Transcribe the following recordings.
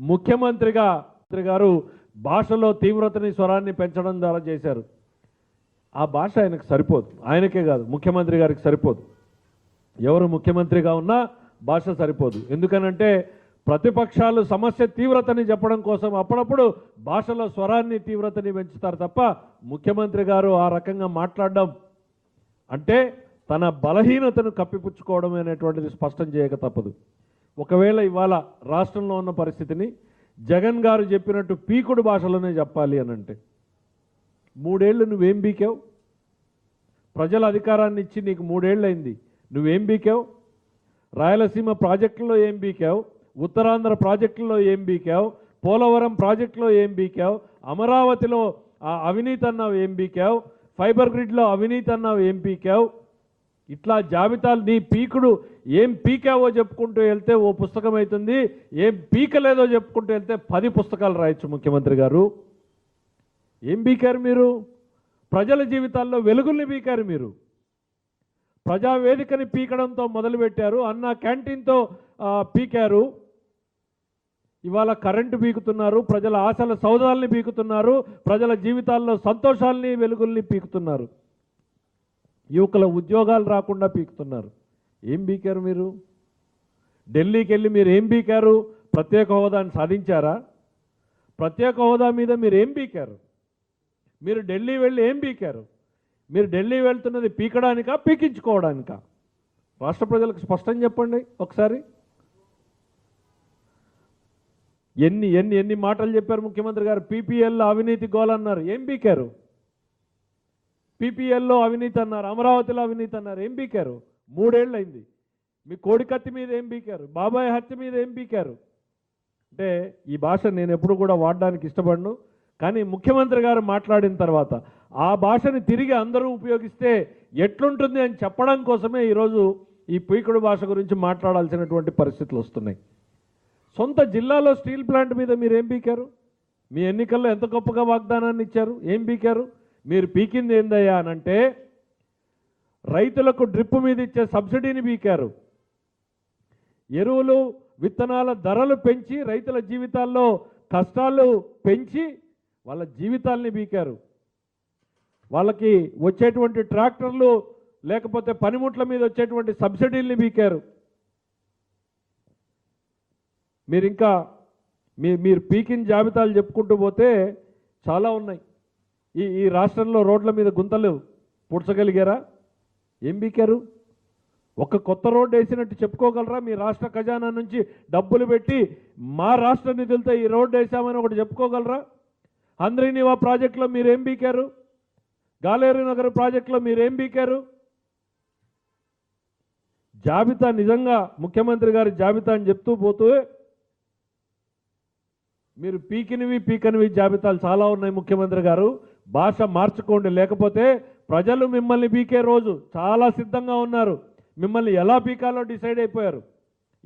ముఖ్యమంత్రిగా మంత్రి గారు భాషలో తీవ్రతని స్వరాన్ని పెంచడం ద్వారా చేశారు. ఆ భాష ఆయనకు సరిపోదు. ఆయనకే కాదు ముఖ్యమంత్రి గారికి సరిపోదు. ఎవరు ముఖ్యమంత్రిగా ఉన్నా భాష సరిపోదు. ఎందుకనంటే ప్రతిపక్షాలు సమస్య తీవ్రతని చెప్పడం కోసం అప్పుడప్పుడు భాషలో స్వరాన్ని తీవ్రతని పెంచుతారు తప్ప ముఖ్యమంత్రి గారు ఆ రకంగా మాట్లాడడం అంటే తన బలహీనతను కప్పిపుచ్చుకోవడం అనేటువంటిది స్పష్టం చేయక తప్పదు. ఒకవేళ ఇవాళ రాష్ట్రంలో ఉన్న పరిస్థితిని జగన్ గారు చెప్పినట్టు పీకుడు భాషలోనే చెప్పాలి అని అంటే మూడేళ్ళు నువ్వేం బీకావు ప్రజల అధికారాన్ని ఇచ్చి నీకు మూడేళ్ళు అయింది నువ్వేం బీకావు రాయలసీమ ప్రాజెక్టులో ఏం బీకావు ఉత్తరాంధ్ర ప్రాజెక్టులో ఏం బీకావు పోలవరం ప్రాజెక్టులో ఏం బీకావు అమరావతిలో ఆ అవినీతి అన్నావు ఏం బీకావు ఫైబర్ గ్రిడ్లో అవినీతి అన్నావు ఏం పీకావు? ఇట్లా జాబితాలు నీ పీకుడు ఏం పీకావో చెప్పుకుంటూ వెళ్తే ఓ పుస్తకం అవుతుంది ఏం పీకలేదో చెప్పుకుంటూ వెళ్తే పది పుస్తకాలు రాయొచ్చు ముఖ్యమంత్రి గారు. ఏం పీకారు మీరు? ప్రజల జీవితాల్లో వెలుగుల్ని పీకారు మీరు. ప్రజావేదికని పీకడంతో మొదలుపెట్టారు అన్న క్యాంటీన్తో పీకారు. ఇవాళ కరెంటు పీకుతున్నారు ప్రజల ఆశల సౌదాల్ని పీకుతున్నారు ప్రజల జీవితాల్లో సంతోషాల్ని వెలుగుల్ని పీకుతున్నారు. యువకుల ఉద్యోగాలు రాకుండా పీకుతున్నారు. ఏం పీకారు మీరు? ఢిల్లీకి వెళ్ళి మీరు ఏం పీకారు? ప్రత్యేక హోదాని సాధించారా? ప్రత్యేక హోదా మీద మీరు ఏం పీకారు? మీరు ఢిల్లీ వెళ్ళి ఏం పీకారు? మీరు ఢిల్లీ వెళ్తున్నది పీకడానికా పీకించుకోవడానికా? రాష్ట్ర ప్రజలకు స్పష్టం చెప్పండి ఒకసారి. ఎన్ని ఎన్ని ఎన్ని మాటలు చెప్పారు ముఖ్యమంత్రి గారు? పీపీఎల్ అవినీతి గోలన్నారు ఏం పీకారు? పీపీఎల్లో అవినీతి అన్నారు అమరావతిలో అవినీతి అన్నారు ఏం పీకారు మూడేళ్ళు అయింది మీ కోడికత్తి మీద ఏం బీకారు? బాబాయ్ హత్య మీద ఏం పీకారు అంటే ఈ భాష నేను ఎప్పుడు కూడా వాడడానికి ఇష్టపడను కానీ ముఖ్యమంత్రి గారు మాట్లాడిన తర్వాత ఆ భాషని తిరిగి అందరూ ఉపయోగిస్తే ఎట్లుంటుంది అని చెప్పడం కోసమే ఈరోజు ఈ పీకుడు భాష గురించి మాట్లాడాల్సినటువంటి పరిస్థితులు వస్తున్నాయి. సొంత జిల్లాలో స్టీల్ ప్లాంట్ మీద మీరు ఏం పీకారు మీ ఎన్నికల్లో ఎంత గొప్పగా వాగ్దానాన్ని ఇచ్చారు? ఏం పీకారు మీరు పీకింది ఏందయ్యా అనంటే రైతులకు డ్రిప్ మీద ఇచ్చే సబ్సిడీని పీకారు. ఎరువులు విత్తనాల ధరలు పెంచి రైతుల జీవితాల్లో కష్టాలు పెంచి వాళ్ళ జీవితాల్ని బీకారు వాళ్ళకి వచ్చేటువంటి ట్రాక్టర్లు లేకపోతే పనిముట్ల మీద వచ్చేటువంటి సబ్సిడీల్ని బీకారు మీరు ఇంకా మీ మీరు పీకిన జాబితాలు చెప్పుకుంటూ పోతే చాలా ఉన్నాయి. ఈ ఈ రాష్ట్రంలో రోడ్ల మీద గుంతలు పూడ్చగలిగారా? ఏం బీకారు? ఒక కొత్త రోడ్డు వేసినట్టు చెప్పుకోగలరా? మీ రాష్ట్ర ఖజానా నుంచి డబ్బులు పెట్టి మా రాష్ట్ర నిధులతో ఈ రోడ్డు వేసామని ఒకటి చెప్పుకోగలరా? హంద్రీనివా ప్రాజెక్టులో మీరేం బీకారు? గాలేరు నగర్ ప్రాజెక్టులో మీరేం బీకారు? జాబితా నిజంగా ముఖ్యమంత్రి గారి జాబితా అని చెప్తూ పోతూ మీరు పీకినవి పీకనివి జాబితాలు చాలా ఉన్నాయి ముఖ్యమంత్రి గారు. భాష మార్చుకోండి. లేకపోతే ప్రజలు మిమ్మల్ని పీకే రోజు చాలా సిద్ధంగా ఉన్నారు. మిమ్మల్ని ఎలా పీకాలో డిసైడ్ అయిపోయారు.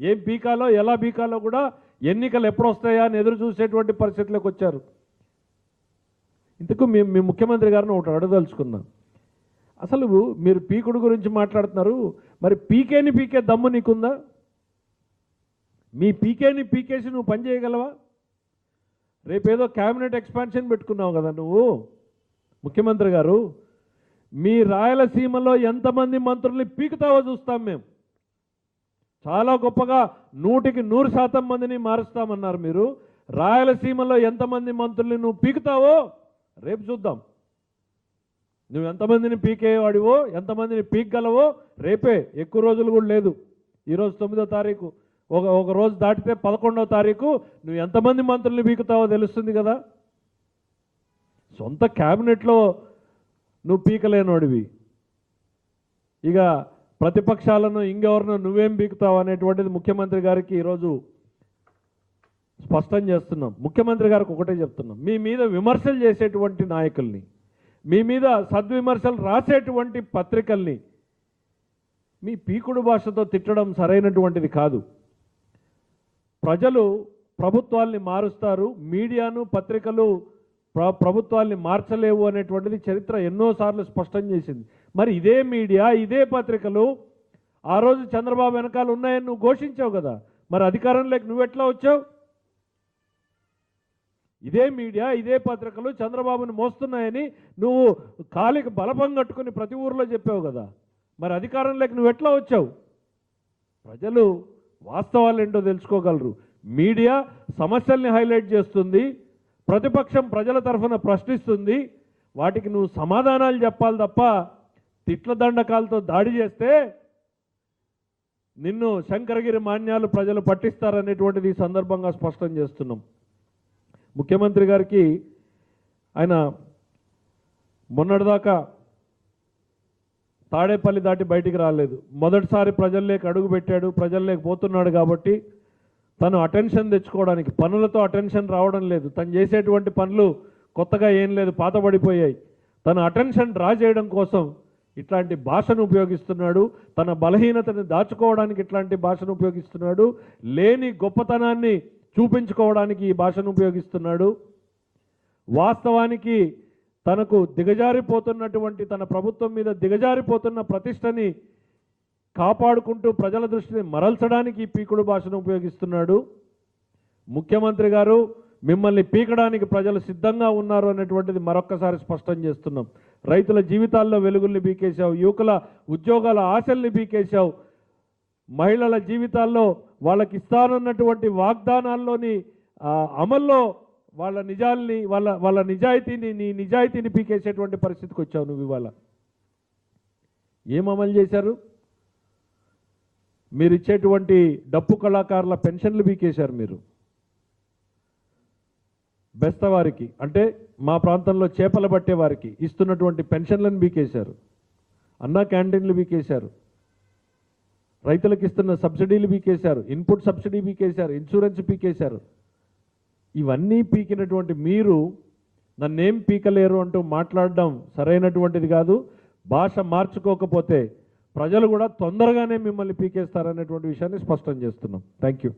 ఏం పీకాలో ఎలా పీకాలో కూడా ఎన్నికలు ఎప్పుడు వస్తాయా అని ఎదురు చూసేటువంటి పరిస్థితిలోకి వచ్చారు. ఇంతకు మీ మీ ముఖ్యమంత్రి గారిని ఒకటి అడగదలుచుకున్నాం. అసలు మీరు పీకుడు గురించి మాట్లాడుతున్నారు. మరి పీకేని పీకే దమ్ము నీకుందా? మీ పీకేని పీకేసి నువ్వు పని చేయగలవా? రేపేదో క్యాబినెట్ ఎక్స్పాన్షన్ పెట్టుకున్నావు కదా నువ్వు. ముఖ్యమంత్రి గారు మీ రాయలసీమలో ఎంతమంది మంత్రుల్ని పీకుతావో చూస్తాం మేము. చాలా గొప్పగా నూటికి నూరు శాతం మందిని మారుస్తామన్నారు మీరు. రాయలసీమలో ఎంతమంది మంత్రుల్ని నువ్వు పీకుతావో రేపు చూద్దాం. నువ్వు ఎంతమందిని పీకేవాడివో ఎంతమందిని పీకగలవో రేపే. ఎక్కువ రోజులు కూడా లేదు. ఈరోజు తొమ్మిదో తారీఖు. ఒక ఒక రోజు దాటితే పదకొండవ తారీఖు. నువ్వు ఎంతమంది మంత్రుల్ని పీకుతావో తెలుస్తుంది కదా. సొంత క్యాబినెట్లో నువ్వు పీకలేనోడివి. ఇక ప్రతిపక్షాలను ఇంకెవరినో నువ్వేం పీకుతావు అనేటువంటిది ముఖ్యమంత్రి గారికి ఈరోజు స్పష్టం చేస్తున్నాం. ముఖ్యమంత్రి గారికి ఒకటే చెప్తున్నాం. మీ మీద విమర్శలు చేసేటువంటి నాయకుల్ని మీ మీద సద్విమర్శలు రాసేటువంటి పత్రికల్ని మీ పీకుడు భాషతో తిట్టడం సరైనటువంటిది కాదు. ప్రజలు ప్రభుత్వాల్ని మారుస్తారు మీడియాను పత్రికలు ప్ర ప్రభుత్వాల్ని మార్చలేవు అనేటువంటిది చరిత్ర ఎన్నోసార్లు స్పష్టం చేసింది. మరి ఇదే మీడియా ఇదే పత్రికలు ఆ రోజు చంద్రబాబు వెనకాల ఉన్నాయని నువ్వు ఘోషించావు కదా. మరి అధికారంలోకి నువ్వు ఎట్లా వచ్చావు? ఇదే మీడియా ఇదే పత్రికలు చంద్రబాబుని మోస్తున్నాయని నువ్వు కాలికి బలపం కట్టుకుని ప్రతి ఊర్లో చెప్పావు కదా. మరి అధికారంలోకి నువ్వు ఎట్లా వచ్చావు? ప్రజలు వాస్తవాలు ఏంటో తెలుసుకోగలరు. మీడియా సమస్యల్ని హైలైట్ చేస్తుంది. ప్రతిపక్షం ప్రజల తరఫున ప్రశ్నిస్తుంది వాటికి నువ్వు సమాధానాలు చెప్పాలి తప్ప తిట్ల దండకాలతో దాడి చేస్తే నిన్ను శంకరగిరి మాన్యాలు ప్రజలు పట్టిస్తారనేటువంటిది ఈ సందర్భంగా స్పష్టం చేస్తున్నాం. ముఖ్యమంత్రి గారికి ఆయన మొన్నటిదాకా తాడేపల్లి దాటి బయటికి రాలేదు. మొదటిసారి ప్రజల్లోకి అడుగు పెట్టాడు ప్రజల్లోకి పోతున్నాడు కాబట్టి తను అటెన్షన్ తెచ్చుకోవడానికి పనులతో అటెన్షన్ రావడం లేదు. తను చేసేటువంటి పనులు కొత్తగా ఏం లేదు పాతబడిపోయాయి. తను అటెన్షన్ డ్రా చేయడం కోసం ఇట్లాంటి భాషను ఉపయోగిస్తున్నాడు. తన బలహీనతని దాచుకోవడానికి ఇట్లాంటి భాషను ఉపయోగిస్తున్నాడు. లేని గొప్పతనాన్ని చూపించుకోవడానికి ఈ భాషను ఉపయోగిస్తున్నాడు. వాస్తవానికి తనకు దిగజారిపోతున్నటువంటి తన ప్రభుత్వం మీద దిగజారిపోతున్న ప్రతిష్టని కాపాడుకుంటూ ప్రజల దృష్టిని మరల్చడానికి ఈ పీకుడు భాషను ఉపయోగిస్తున్నాడు. ముఖ్యమంత్రి గారు మిమ్మల్ని పీకడానికి ప్రజలు సిద్ధంగా ఉన్నారు అనేటువంటిది మరొక్కసారి స్పష్టం చేస్తున్నాం. రైతుల జీవితాల్లో వెలుగుల్ని బీకేశావు యువకుల ఉద్యోగాల ఆశల్ని బీకేశావు మహిళల జీవితాల్లో వాళ్ళకి ఇస్తానన్నటువంటి వాగ్దానాల్లోని అమల్లో వాళ్ళ నిజాల్ని వాళ్ళ వాళ్ళ నిజాయితీని నీ నిజాయితీని పీకేసేటువంటి పరిస్థితికి వచ్చావు నువ్వు ఇవాళ. ఏం అమలు చేశారు? మీరు ఇచ్చేటువంటి డప్పు కళాకారుల పెన్షన్లు బీకేశారు మీరు. బెస్తవారికి అంటే మా ప్రాంతంలో చేపలు పట్టే వారికి ఇస్తున్నటువంటి పెన్షన్లను బీకేశారు అన్నా క్యాంటీన్లు బీకేశారు రైతులకు ఇస్తున్న సబ్సిడీలు పీకేశారు. ఇన్పుట్ సబ్సిడీ పీకేశారు. ఇన్సూరెన్స్ పీకేశారు. ఇవన్నీ పీకినటువంటి మీరు నన్నేం పీకలేరు అంటూ మాట్లాడడం సరైనటువంటిది కాదు. భాష మార్చుకోకపోతే ప్రజలు కూడా తొందరగానే మిమ్మల్ని పీకేస్తారనేటువంటి విషయాన్ని స్పష్టం చేస్తున్నాం. Thank you